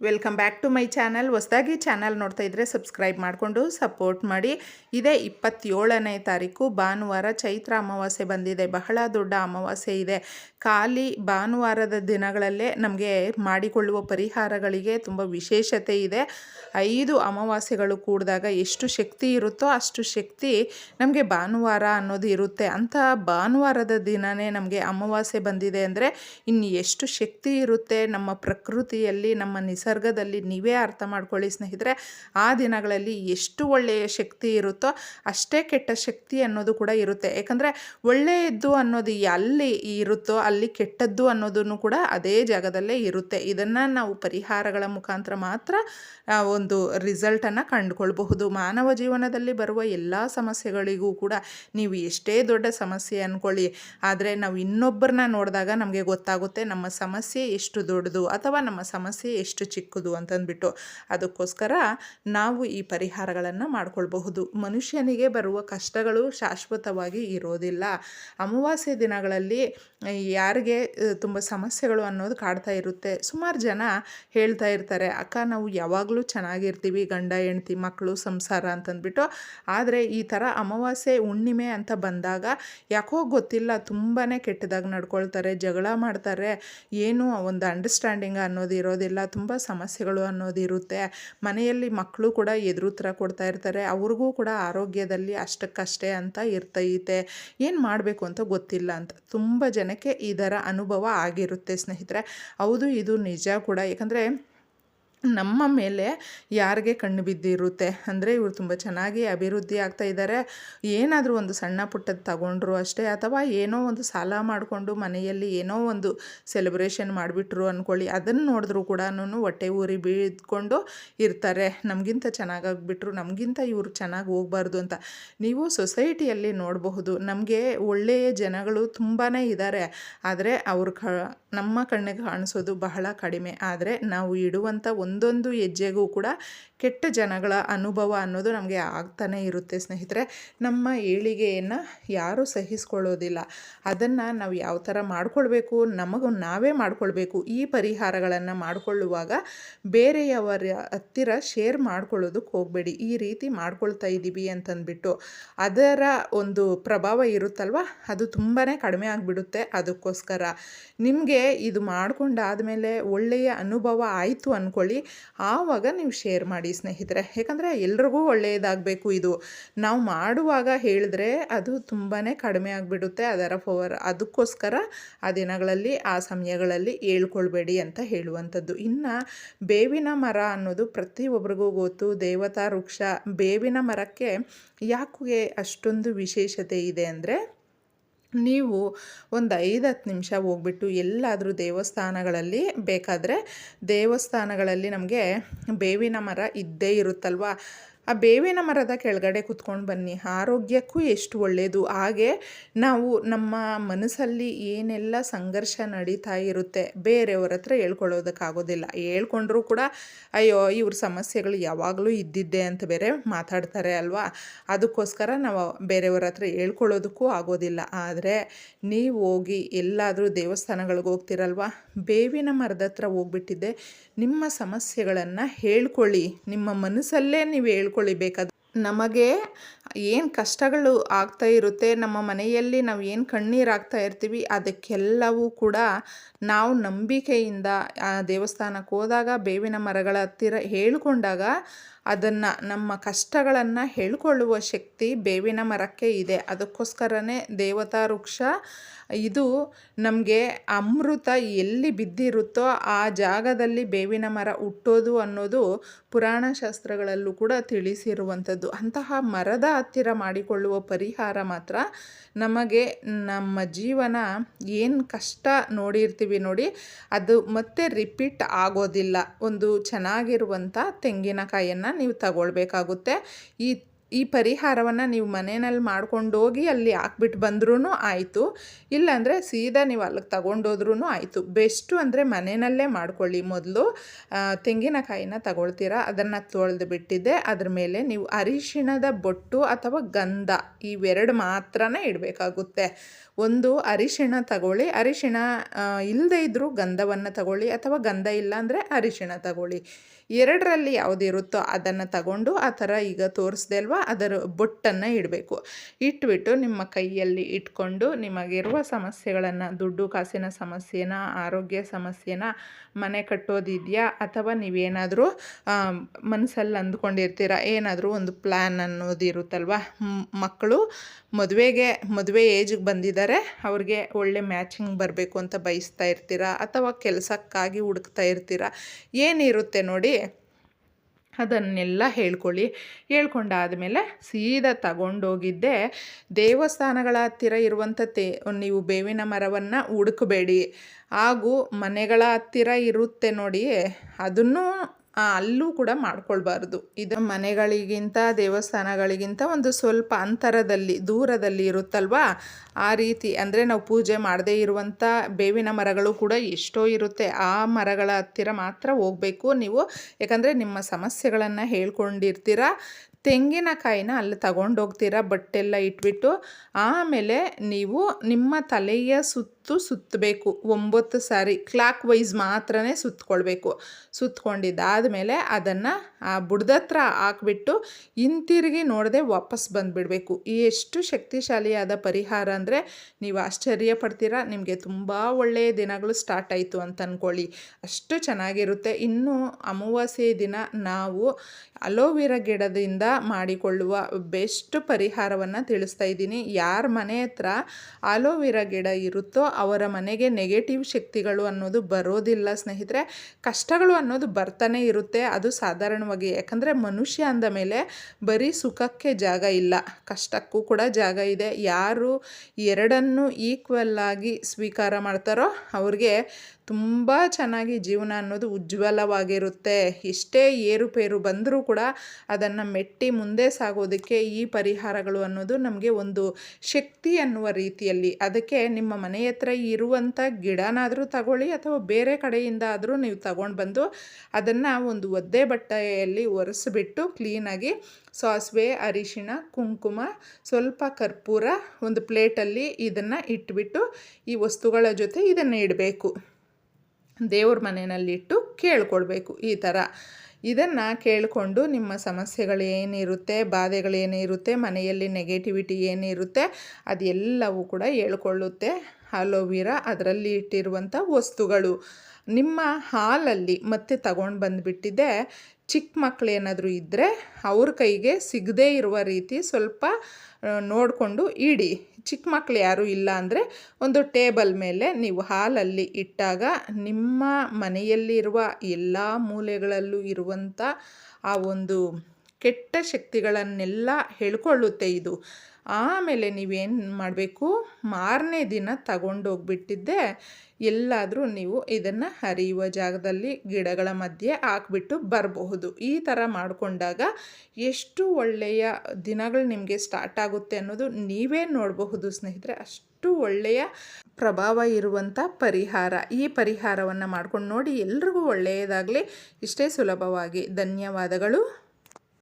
Welcome back to my channel. ಹೊಸದಾಗಿ channel ನೋಡ್ತಾ ಇದ್ದರೆ ಸಬ್ಸ್ಕ್ರೈಬ್ ಮಾಡಿಕೊಂಡು ಸಪೋರ್ಟ್ ಮಾಡಿ. ಇದೇ ಇಪ್ಪತ್ತೇಳನೇ ತಾರೀಕು, ಭಾನುವಾರ ಚೈತ್ರ ಅಮಾವಾಸ್ಯೆ ಬಂದಿದೆ. ಬಹಳ ದೊಡ್ಡ ಅಮಾವಾಸ್ಯೆ ಇದೆ. ಖಾಲಿ ಭಾನುವಾರದ ದಿನಗಳಲ್ಲೇ ನಮಗೆ ಮಾಡಿಕೊಳ್ಳುವ ಪರಿಹಾರಗಳಿಗೆ ತುಂಬ ವಿಶೇಷತೆ ಇದೆ. ಐದು ಅಮಾವಾಸ್ಯೆಗಳು ಕೂಡಿದಾಗ ಎಷ್ಟು ಶಕ್ತಿ ಇರುತ್ತೋ ಅಷ್ಟು ಶಕ್ತಿ ನಮಗೆ ಭಾನುವಾರ ಅನ್ನೋದು ಇರುತ್ತೆ. ಅಂಥ ಭಾನುವಾರದ ದಿನವೇ ನಮಗೆ ಅಮಾವಾಸ್ಯೆ ಬಂದಿದೆ ಅಂದರೆ ಇನ್ನು ಎಷ್ಟು ಶಕ್ತಿ ಇರುತ್ತೆ ನಮ್ಮ ಪ್ರಕೃತಿಯಲ್ಲಿ, ನಮ್ಮ ನಿಸರ್ಗದಲ್ಲಿ ನೀವೇ ಅರ್ಥ ಮಾಡ್ಕೊಳ್ಳಿ ಸ್ನೇಹಿತರೆ. ಆ ದಿನಗಳಲ್ಲಿ ಎಷ್ಟು ಒಳ್ಳೆಯ ಶಕ್ತಿ ಇರುತ್ತೋ ಅಷ್ಟೇ ಕೆಟ್ಟ ಶಕ್ತಿ ಅನ್ನೋದು ಕೂಡ ಇರುತ್ತೆ. ಯಾಕಂದರೆ ಒಳ್ಳೆಯದ್ದು ಅನ್ನೋದು ಎಲ್ಲಿ ಇರುತ್ತೋ ಅಲ್ಲಿ ಕೆಟ್ಟದ್ದು ಅನ್ನೋದನ್ನು ಕೂಡ ಅದೇ ಜಾಗದಲ್ಲೇ ಇರುತ್ತೆ. ಇದನ್ನು ನಾವು ಪರಿಹಾರಗಳ ಮುಖಾಂತರ ಮಾತ್ರ ಒಂದು ರಿಸಲ್ಟನ್ನು ಕಂಡುಕೊಳ್ಬಹುದು. ಮಾನವ ಜೀವನದಲ್ಲಿ ಬರುವ ಎಲ್ಲ ಸಮಸ್ಯೆಗಳಿಗೂ ಕೂಡ ನೀವು ಎಷ್ಟೇ ದೊಡ್ಡ ಸಮಸ್ಯೆ ಅಂದ್ಕೊಳ್ಳಿ ಆದರೆ ನಾವು ಇನ್ನೊಬ್ಬರನ್ನ ನೋಡಿದಾಗ ನಮಗೆ ಗೊತ್ತಾಗುತ್ತೆ ನಮ್ಮ ಸಮಸ್ಯೆ ಎಷ್ಟು ದೊಡ್ಡದು ಅಥವಾ ನಮ್ಮ ಸಮಸ್ಯೆ ಎಷ್ಟು ಚಿಕ್ಕದು ಅಂತಂದ್ಬಿಟ್ಟು ಅದಕ್ಕೋಸ್ಕರ ನಾವು ಈ ಪರಿಹಾರಗಳನ್ನು ಮಾಡಿಕೊಳ್ಬಹುದು. ಮನುಷ್ಯನಿಗೆ ಬರುವ ಕಷ್ಟಗಳು ಶಾಶ್ವತವಾಗಿ ಇರೋದಿಲ್ಲ. ಅಮಾವಾಸ್ಯೆ ದಿನಗಳಲ್ಲಿ ಯಾರಿಗೆ ತುಂಬ ಸಮಸ್ಯೆಗಳು ಅನ್ನೋದು ಕಾಡ್ತಾ ಇರುತ್ತೆ. ಸುಮಾರು ಜನ ಹೇಳ್ತಾ ಇರ್ತಾರೆ, ಅಕ್ಕ, ನಾವು ಯಾವಾಗಲೂ ಚೆನ್ನಾಗಿರ್ತೀವಿ, ಗಂಡ, ಹೆಂಡ್ತಿ ಮಕ್ಕಳು ಸಂಸಾರ ಅಂತಂದ್ಬಿಟ್ಟು. ಆದರೆ ಈ ಥರ ಅಮಾವಾಸ್ಯೆ, ಹುಣ್ಣಿಮೆ ಅಂತ ಬಂದಾಗ ಯಾಕೋ ಗೊತ್ತಿಲ್ಲ ತುಂಬಾ ಕೆಟ್ಟದಾಗಿ ನಡ್ಕೊಳ್ತಾರೆ, ಜಗಳ ಮಾಡ್ತಾರೆ. ಏನು ಒಂದು ಅಂಡರ್ಸ್ಟ್ಯಾಂಡಿಂಗ್ ಅನ್ನೋದು ಇರೋದಿಲ್ಲ. ತುಂಬ ಸಮಸ್ಯೆಗಳು ಅನ್ನೋದು ಇರುತ್ತೆ. ಮನೆಯಲ್ಲಿ ಮಕ್ಕಳು ಕೂಡ ಎದುರುತ್ತರ ಕೊಡ್ತಾ ಇರ್ತಾರೆ. ಅವ್ರಿಗೂ ಕೂಡ ಆರೋಗ್ಯದಲ್ಲಿ ಅಷ್ಟಕ್ಕಷ್ಟೇ ಅಂತ ಇರ್ತೈತೆ. ಏನು ಮಾಡಬೇಕು ಅಂತ ಗೊತ್ತಿಲ್ಲ ಅಂತ. ತುಂಬ ಜನಕ್ಕೆ ಇದರ ಅನುಭವ ಆಗಿರುತ್ತೆ ಸ್ನೇಹಿತರೆ. ಹೌದು, ಇದು ನಿಜ ಕೂಡ. ಯಾಕಂದರೆ ನಮ್ಮ ಮೇಲೆ ಯಾರಿಗೆ ಕಣ್ಣು ಬಿದ್ದಿರುತ್ತೆ ಅಂದರೆ ಇವರು ತುಂಬ ಚೆನ್ನಾಗಿ ಅಭಿವೃದ್ಧಿ ಆಗ್ತಾ ಇದ್ದಾರೆ ಏನಾದರೂ ಒಂದು ಸಣ್ಣ ಪುಟ್ಟದ್ದು ತಗೊಂಡ್ರು ಅಷ್ಟೇ, ಅಥವಾ ಏನೋ ಒಂದು ಸಾಲ ಮಾಡಿಕೊಂಡು ಮನೆಯಲ್ಲಿ ಏನೋ ಒಂದು ಸೆಲೆಬ್ರೇಷನ್ ಮಾಡಿಬಿಟ್ರು ಅಂದ್ಕೊಳ್ಳಿ ಅದನ್ನು ನೋಡಿದ್ರು ಕೂಡ ಹೊಟ್ಟೆ ಊರಿ ಬೀದ್ಕೊಂಡು ಇರ್ತಾರೆ. ನಮಗಿಂತ ಚೆನ್ನಾಗಾಗ್ಬಿಟ್ರು, ನಮಗಿಂತ ಇವರು ಚೆನ್ನಾಗಿ ಹೋಗ್ಬಾರ್ದು ಅಂತ. ನೀವು ಸೊಸೈಟಿಯಲ್ಲಿ ನೋಡಬಹುದು, ನಮಗೆ ಒಳ್ಳೆಯ ಜನಗಳು ತುಂಬಾ ಇದ್ದಾರೆ ಆದರೆ ಅವ್ರ ನಮ್ಮ ಕಣ್ಣಿಗೆ ಕಾಣಿಸೋದು ಬಹಳ ಕಡಿಮೆ. ಆದರೆ ನಾವು ಇಡುವಂಥ ಒಂದೊಂದು ಹೆಜ್ಜೆಗೂ ಕೂಡ ಕೆಟ್ಟ ಜನಗಳ ಅನುಭವ ಅನ್ನೋದು ನಮಗೆ ಆಗ್ತಾನೇ ಇರುತ್ತೆ ಸ್ನೇಹಿತರೆ. ನಮ್ಮ ಏಳಿಗೆಯನ್ನು ಯಾರೂ ಸಹಿಸ್ಕೊಳ್ಳೋದಿಲ್ಲ. ಅದನ್ನು ನಾವು ಯಾವ ಥರ ಮಾಡಿಕೊಳ್ಬೇಕು, ನಮಗೂ ನಾವೇ ಮಾಡಿಕೊಳ್ಬೇಕು, ಈ ಪರಿಹಾರಗಳನ್ನು ಮಾಡಿಕೊಳ್ಳುವಾಗ ಬೇರೆಯವರ ಹತ್ತಿರ ಶೇರ್ ಮಾಡ್ಕೊಳ್ಳೋದಕ್ಕೆ ಹೋಗಬೇಡಿ. ಈ ರೀತಿ ಮಾಡ್ಕೊಳ್ತಾ ಇದ್ದೀವಿ ಅಂತಂದ್ಬಿಟ್ಟು ಅದರ ಒಂದು ಪ್ರಭಾವ ಇರುತ್ತಲ್ವ? ಅದು ತುಂಬಾ ಕಡಿಮೆ ಆಗಿಬಿಡುತ್ತೆ ಅದಕ್ಕೋಸ್ಕರ. ನಿಮಗೆ ಇದು ಮಾಡ್ಕೊಂಡಾದಮೇಲೆ ಒಳ್ಳೆಯ ಅನುಭವ ಆಯಿತು ಅಂದ್ಕೊಳ್ಳಿ ಆವಾಗ ನೀವು ಶೇರ್ ಮಾಡಿ ಸ್ನೇಹಿತರೆ. ಯಾಕಂದರೆ ಎಲ್ರಿಗೂ ಒಳ್ಳೆಯದಾಗಬೇಕು ಇದು. ನಾವು ಮಾಡುವಾಗ ಹೇಳಿದ್ರೆ ಅದು ತುಂಬಾ ಕಡಿಮೆ ಆಗಿಬಿಡುತ್ತೆ. ಅದರ ಪವರ್ ಅದಕ್ಕೋಸ್ಕರ ಆ ದಿನಗಳಲ್ಲಿ, ಆ ಸಮಯಗಳಲ್ಲಿ ಹೇಳ್ಕೊಳ್ಬೇಡಿ ಅಂತ ಹೇಳುವಂಥದ್ದು. ಇನ್ನು ಬೇವಿನ ಮರ ಅನ್ನೋದು ಪ್ರತಿಯೊಬ್ಬರಿಗೂ ಗೊತ್ತು. ದೇವತಾ ವೃಕ್ಷ ಬೇವಿನ ಮರಕ್ಕೆ ಯಾಕೆ ಅಷ್ಟೊಂದು ವಿಶೇಷತೆ ಇದೆ ಅಂದರೆ ನೀವು ಒಂದು ಐದು ಹತ್ತು ನಿಮಿಷ ಹೋಗ್ಬಿಟ್ಟು ಎಲ್ಲಾದರೂ ದೇವಸ್ಥಾನಗಳಲ್ಲಿ ಬೇಕಾದರೆ ದೇವಸ್ಥಾನಗಳಲ್ಲಿ ನಮಗೆ ಬೇವಿನ ಮರ ಇದ್ದೇ ಇರುತ್ತಲ್ವ? ಆ ಬೇವಿನ ಮರದ ಕೆಳಗಡೆ ಕುತ್ಕೊಂಡು ಬನ್ನಿ. ಆರೋಗ್ಯಕ್ಕೂ ಎಷ್ಟು ಒಳ್ಳೆಯದು ಹಾಗೆ ನಾವು ನಮ್ಮ ಮನಸ್ಸಲ್ಲಿ ಏನೆಲ್ಲ ಸಂಘರ್ಷ ನಡೀತಾ ಇರುತ್ತೆ ಬೇರೆಯವ್ರ ಹತ್ರ ಹೇಳ್ಕೊಳ್ಳೋದಕ್ಕಾಗೋದಿಲ್ಲ. ಹೇಳ್ಕೊಂಡ್ರೂ ಕೂಡ, ಅಯ್ಯೋ, ಇವ್ರ ಸಮಸ್ಯೆಗಳು ಯಾವಾಗಲೂ ಇದ್ದಿದ್ದೆ ಅಂತ ಬೇರೆ ಮಾತಾಡ್ತಾರೆ ಅಲ್ವಾ? ಅದಕ್ಕೋಸ್ಕರ ನಾವು ಬೇರೆಯವ್ರ ಹತ್ರ ಹೇಳ್ಕೊಳ್ಳೋದಕ್ಕೂ ಆಗೋದಿಲ್ಲ. ಆದರೆ ನೀವು ಹೋಗಿ ಎಲ್ಲಾದರೂ ದೇವಸ್ಥಾನಗಳಿಗೆ ಹೋಗ್ತಿರಲ್ವ? ಬೇವಿನ ಮರದ ಹತ್ರ ಹೋಗ್ಬಿಟ್ಟಿದ್ದೆ. ನಿಮ್ಮ ಸಮಸ್ಯೆಗಳನ್ನು ಹೇಳ್ಕೊಳ್ಳಿ. ನಿಮ್ಮ ಮನಸ್ಸಲ್ಲೇ ನೀವು ಹೇಳ್ಕೊಳ್ಳಿ ಬೇಕಾದ ನಮಗೆ ಏನು ಕಷ್ಟಗಳು ಆಗ್ತಾ ಇರುತ್ತೆ, ನಮ್ಮ ಮನೆಯಲ್ಲಿ ನಾವು ಏನು ಕಣ್ಣೀರು ಆಗ್ತಾ ಇರ್ತೀವಿ, ಅದಕ್ಕೆಲ್ಲವೂ ಕೂಡ ನಾವು ನಂಬಿಕೆಯಿಂದ ಆ ದೇವಸ್ಥಾನಕ್ಕೆ ಹೋದಾಗ, ಬೇವಿನ ಮರಗಳ ಹತ್ತಿರ ಹೇಳ್ಕೊಂಡಾಗ ಅದನ್ನು ನಮ್ಮ ಕಷ್ಟಗಳನ್ನು ಹೇಳ್ಕೊಳ್ಳುವ ಶಕ್ತಿ ಬೇವಿನ ಮರಕ್ಕೆ ಇದೆ. ಅದಕ್ಕೋಸ್ಕರನೇ ದೇವತಾ ವೃಕ್ಷ ಇದು ನಮಗೆ ಅಮೃತ ಎಲ್ಲಿ ಬಿದ್ದಿರುತ್ತೋ ಆ ಜಾಗದಲ್ಲಿ ಬೇವಿನ ಮರ ಹುಟ್ಟೋದು ಅನ್ನೋದು ಪುರಾಣ ಶಾಸ್ತ್ರಗಳಲ್ಲೂ ಕೂಡ ತಿಳಿಸಿರುವಂಥದ್ದು. ಅಂತಹ ಮರದ ಹತ್ತಿರ ಮಾಡಿಕೊಳ್ಳುವ ಪರಿಹಾರ ಮಾತ್ರ ನಮಗೆ ನಮ್ಮ ಜೀವನ ಏನು ಕಷ್ಟ ನೋಡಿರ್ತೀವಿ ನೋಡಿ, ಅದು ಮತ್ತೆ ರಿಪೀಟ್ ಆಗೋದಿಲ್ಲ. ಒಂದು ಚೆನ್ನಾಗಿರುವಂಥ ತೆಂಗಿನಕಾಯನ್ನು ನೀವು ತಗೊಳ್ಬೇಕಾಗುತ್ತೆ. ಈ ಈ ಪರಿಹಾರವನ್ನು ನೀವು ಮನೆಯಲ್ಲಿ ಮಾಡ್ಕೊಂಡೋಗಿ ಅಲ್ಲಿ ಹಾಕ್ಬಿಟ್ಟು ಬಂದ್ರೂ ಆಯಿತು. ಇಲ್ಲಾಂದರೆ ಸೀದಾ ನೀವು ಅಲ್ಲಿಗೆ ತಗೊಂಡೋದ್ರೂ ಆಯಿತು. ಬೆಸ್ಟು ಅಂದರೆ ಮನೆಯಲ್ಲೇ ಮಾಡ್ಕೊಳ್ಳಿ ಮೊದಲು. ತೆಂಗಿನಕಾಯಿನ ತಗೊಳ್ತೀರಾ? ಅದನ್ನು ತೊಳೆದು ಬಿಟ್ಟಿದ್ದೆ. ಅದ್ರ ಮೇಲೆ ನೀವು ಅರಿಶಿಣದ ಬೊಟ್ಟು ಅಥವಾ ಗಂಧ ಇವೆರಡು ಮಾತ್ರನೇ ಇಡಬೇಕಾಗುತ್ತೆ. ಒಂದು, ಅರಿಶಿಣ ತಗೊಳ್ಳಿ. ಅರಿಶಿಣ ಇಲ್ಲದೇ ಇದ್ದರೂ ಗಂಧವನ್ನು ತಗೊಳ್ಳಿ ಅಥವಾ ಗಂಧ ಇಲ್ಲ ಅಂದರೆ ಅರಿಶಿಣ ತಗೊಳ್ಳಿ. ಎರಡರಲ್ಲಿ ಯಾವುದಿರುತ್ತೋ ಅದನ್ನು ತಗೊಂಡು ಆ ಥರ ಈಗ ತೋರಿಸ್ದೆ ಅಲ್ವಾ? ಅದರ ಬೊಟ್ಟನ್ನು ಇಡಬೇಕು. ಇಟ್ಬಿಟ್ಟು ನಿಮ್ಮ ಕೈಯಲ್ಲಿ ಇಟ್ಕೊಂಡು ನಿಮಗಿರುವ ಸಮಸ್ಯೆಗಳನ್ನು, ದುಡ್ಡು ಕಾಸಿನ ಸಮಸ್ಯೆನ, ಆರೋಗ್ಯ ಸಮಸ್ಯೆನ, ಮನೆ ಕಟ್ಟೋದಿದೆಯಾ ಅಥವಾ ನೀವೇನಾದರೂ ಮನಸ್ಸಲ್ಲಿ ಅಂದ್ಕೊಂಡಿರ್ತೀರ? ಏನಾದರೂ ಒಂದು ಪ್ಲ್ಯಾನ್ ಅನ್ನೋದು ಇರುತ್ತಲ್ವ? ಮಕ್ಕಳು ಮದುವೆಗೆ, ಮದುವೆ ಏಜಿಗೆ ಬಂದಿದ್ದಾರೆ ಅವ್ರಿಗೆ ಒಳ್ಳೆ ಮ್ಯಾಚಿಂಗ್ ಬರಬೇಕು ಅಂತ ಬಯಸ್ತಾ ಇರ್ತೀರಾ ಅಥವಾ ಕೆಲಸಕ್ಕಾಗಿ ಹುಡುಕ್ತಾ ಇರ್ತೀರಾ? ಏನಿರುತ್ತೆ ನೋಡಿ ಅದನ್ನೆಲ್ಲ ಹೇಳ್ಕೊಳ್ಳಿ. ಹೇಳ್ಕೊಂಡಾದಮೇಲೆ ಸೀದಾ ತಗೊಂಡೋಗಿದ್ದೆ. ದೇವಸ್ಥಾನಗಳ ಹತ್ತಿರ ಇರುವಂಥ ತೇ ನೀವು ಬೇವಿನ ಮರವನ್ನು ಹುಡುಕಬೇಡಿ. ಹಾಗೂ ಮನೆಗಳ ಹತ್ತಿರ ಇರುತ್ತೆ ನೋಡಿ ಅದನ್ನು ಅಲ್ಲೂ ಕೂಡ ಮಾಡ್ಕೊಳ್ಬಾರ್ದು. ಇದು ಮನೆಗಳಿಗಿಂತ, ದೇವಸ್ಥಾನಗಳಿಗಿಂತ ಒಂದು ಸ್ವಲ್ಪ ಅಂತರದಲ್ಲಿ, ದೂರದಲ್ಲಿ ಇರುತ್ತಲ್ವಾ? ಆ ರೀತಿ ಅಂದರೆ ನಾವು ಪೂಜೆ ಮಾಡದೇ ಇರುವಂಥ ಬೇವಿನ ಮರಗಳು ಕೂಡ ಎಷ್ಟೋ ಇರುತ್ತೆ. ಆ ಮರಗಳ ಹತ್ತಿರ ಮಾತ್ರ ಹೋಗಬೇಕು ನೀವು. ಯಾಕಂದರೆ ನಿಮ್ಮ ಸಮಸ್ಯೆಗಳನ್ನು ಹೇಳ್ಕೊಂಡಿರ್ತೀರ. ತೆಂಗಿನಕಾಯಿನ ಅಲ್ಲಿ ತಗೊಂಡೋಗ್ತೀರಾ ಬಟ್ಟೆಲ್ಲ ಇಟ್ಬಿಟ್ಟು. ಆಮೇಲೆ ನೀವು ನಿಮ್ಮ ತಲೆಯ ಸುತ್ತು ಸುತ್ತಬೇಕು. ಒಂಬತ್ತು ಸಾರಿ ಕ್ಲಾಕ್ ವೈಸ್ ಮಾತ್ರನೇ ಸುತ್ತಕೊಳ್ಬೇಕು ಸುತ್ತಕೊಂಡಿದ್ದಾದಮೇಲೆ ಅದನ್ನು ಆ ಬುಡದತ್ರ ಹಾಕ್ಬಿಟ್ಟು ಹಿಂತಿರುಗಿ ನೋಡದೆ ವಾಪಸ್ ಬಂದುಬಿಡಬೇಕು. ಎಷ್ಟು ಶಕ್ತಿಶಾಲಿಯಾದ ಪರಿಹಾರ ಅಂದರೆ ನೀವು ಆಶ್ಚರ್ಯ ಪಡ್ತೀರಾ? ನಿಮಗೆ ತುಂಬ ಒಳ್ಳೆಯ ದಿನಗಳು ಸ್ಟಾರ್ಟ್ ಆಯಿತು ಅಂತ ಅಂದ್ಕೊಳ್ಳಿ ಅಷ್ಟು ಚೆನ್ನಾಗಿರುತ್ತೆ. ಇನ್ನು ಅಮಾವಾಸ್ಯೆ ದಿನ ನಾವು ಅಲೋವೆರಾ ಗಿಡದಿಂದ ಮಾಡಿಕೊಳ್ಳುವ ಬೆಸ್ಟ್ ಪರಿಹಾರವನ್ನು ತಿಳಿಸ್ತಾ ಇದ್ದೀನಿ. ಯಾರ ಮನೆ ಹತ್ರ ಅಲೋವೀರ ಗಿಡ ಇರುತ್ತೋ ಅವರ ಮನೆಗೆ ನೆಗೆಟಿವ್ ಶಕ್ತಿಗಳು ಅನ್ನೋದು ಬರೋದಿಲ್ಲ ಸ್ನೇಹಿತರೆ. ಕಷ್ಟಗಳು ಅನ್ನೋದು ಬರ್ತಾನೆ ಇರುತ್ತೆ, ಅದು ಸಾಧಾರಣವಾಗಿ. ಯಾಕಂದರೆ ಮನುಷ್ಯ ಅಂದ ಮೇಲೆ ಬರೀ ಸುಖಕ್ಕೆ ಜಾಗ ಇಲ್ಲ, ಕಷ್ಟಕ್ಕೂ ಕೂಡ ಜಾಗ ಇದೆ. ಯಾರು ಎರಡನ್ನು ಈಕ್ವಲ್ ಆಗಿ ಸ್ವೀಕಾರ ಮಾಡ್ತಾರೋ ಅವ್ರಿಗೆ ತುಂಬ ಚೆನ್ನಾಗಿ ಜೀವನ ಅನ್ನೋದು ಉಜ್ವಲವಾಗಿರುತ್ತೆ. ಎಷ್ಟೇ ಏರುಪೇರು ಬಂದರೂ ಕೂಡ ಅದನ್ನು ಮೆಟ್ಟಿ ಮುಂದೆ ಸಾಗೋದಕ್ಕೆ ಈ ಪರಿಹಾರಗಳು ಅನ್ನೋದು ನಮಗೆ ಒಂದು ಶಕ್ತಿ ಅನ್ನುವ ರೀತಿಯಲ್ಲಿ. ಅದಕ್ಕೆ ನಿಮ್ಮ ಮನೆ ಹತ್ರ ಇರುವಂಥ ಗಿಡನಾದರೂ ತಗೊಳ್ಳಿ ಅಥವಾ ಬೇರೆ ಕಡೆಯಿಂದ ಆದರೂ ನೀವು ತಗೊಂಡು ಬಂದು ಅದನ್ನು ಒಂದು ಒದ್ದೆ ಬಟ್ಟೆಯಲ್ಲಿ ಒರೆಸಿಬಿಟ್ಟು ಕ್ಲೀನಾಗಿ ಸಾಸಿವೆ, ಅರಿಶಿಣ, ಕುಂಕುಮ, ಸ್ವಲ್ಪ ಕರ್ಪೂರ ಒಂದು ಪ್ಲೇಟಲ್ಲಿ ಇದನ್ನು ಇಟ್ಬಿಟ್ಟು ಈ ವಸ್ತುಗಳ ಜೊತೆ ಇದನ್ನು ಇಡಬೇಕು. ದೇವ್ರ ಮನೆಯಲ್ಲಿಟ್ಟು ಕೇಳ್ಕೊಳ್ಬೇಕು ಈ ಥರ. ಇದನ್ನು ಕೇಳಿಕೊಂಡು ನಿಮ್ಮ ಸಮಸ್ಯೆಗಳು ಏನಿರುತ್ತೆ ಬಾಧೆಗಳೇನಿರುತ್ತೆ ಮನೆಯಲ್ಲಿ ನೆಗೆಟಿವಿಟಿ ಏನಿರುತ್ತೆ, ಅದೆಲ್ಲವೂ ಕೂಡ ಹೇಳ್ಕೊಳ್ಳುತ್ತೆ ಅಲೋವಿರಾ ಅದರಲ್ಲಿ ಇಟ್ಟಿರುವಂಥ ವಸ್ತುಗಳು. ನಿಮ್ಮ ಹಾಲಲ್ಲಿ ಮತ್ತೆ ತಗೊಂಡು ಬಂದುಬಿಟ್ಟಿದ್ದೆ ಚಿಕ್ಕ ಮಕ್ಕಳು ಏನಾದರೂ ಇದ್ದರೆ ಅವ್ರ ಕೈಗೆ ಸಿಗದೇ ಇರುವ ರೀತಿ ಸ್ವಲ್ಪ ನೋಡಿಕೊಂಡು ಇಡಿ. ಚಿಕ್ಕ ಮಕ್ಕಳು ಯಾರೂ ಇಲ್ಲ ಅಂದರೆ ಒಂದು ಟೇಬಲ್ ಮೇಲೆ ನೀವು ಹಾಲಲ್ಲಿ ಇಟ್ಟಾಗ ನಿಮ್ಮ ಮನೆಯಲ್ಲಿರುವ ಎಲ್ಲ ಮೂಲೆಗಳಲ್ಲೂ ಇರುವಂಥ ಆ ಒಂದು ಕೆಟ್ಟ ಶಕ್ತಿಗಳನ್ನೆಲ್ಲ ಹೇಳ್ಕೊಳ್ಳುತ್ತೆ ಇದು. ಆಮೇಲೆ ನೀವೇನು ಮಾಡಬೇಕು? ಮಾರನೇ ದಿನ ತಗೊಂಡೋಗ್ಬಿಟ್ಟಿದ್ದೆ. ಎಲ್ಲಾದರೂ ನೀವು ಇದನ್ನು ಹರಿಯುವ ಜಾಗದಲ್ಲಿ ಗಿಡಗಳ ಮಧ್ಯೆ ಹಾಕ್ಬಿಟ್ಟು ಬರಬಹುದು. ಈ ಥರ ಮಾಡಿಕೊಂಡಾಗ ಎಷ್ಟು ಒಳ್ಳೆಯ ದಿನಗಳು ನಿಮಗೆ ಸ್ಟಾರ್ಟ್ ಆಗುತ್ತೆ ಅನ್ನೋದು ನೀವೇ ನೋಡಬಹುದು ಸ್ನೇಹಿತರೆ. ಅಷ್ಟು ಒಳ್ಳೆಯ ಪ್ರಭಾವ ಇರುವಂಥ ಪರಿಹಾರ. ಈ ಪರಿಹಾರವನ್ನು ಮಾಡ್ಕೊಂಡು ನೋಡಿ ಎಲ್ರಿಗೂ ಒಳ್ಳೆಯದಾಗಲಿ. ಇಷ್ಟೇ ಸುಲಭವಾಗಿ. ಧನ್ಯವಾದಗಳು.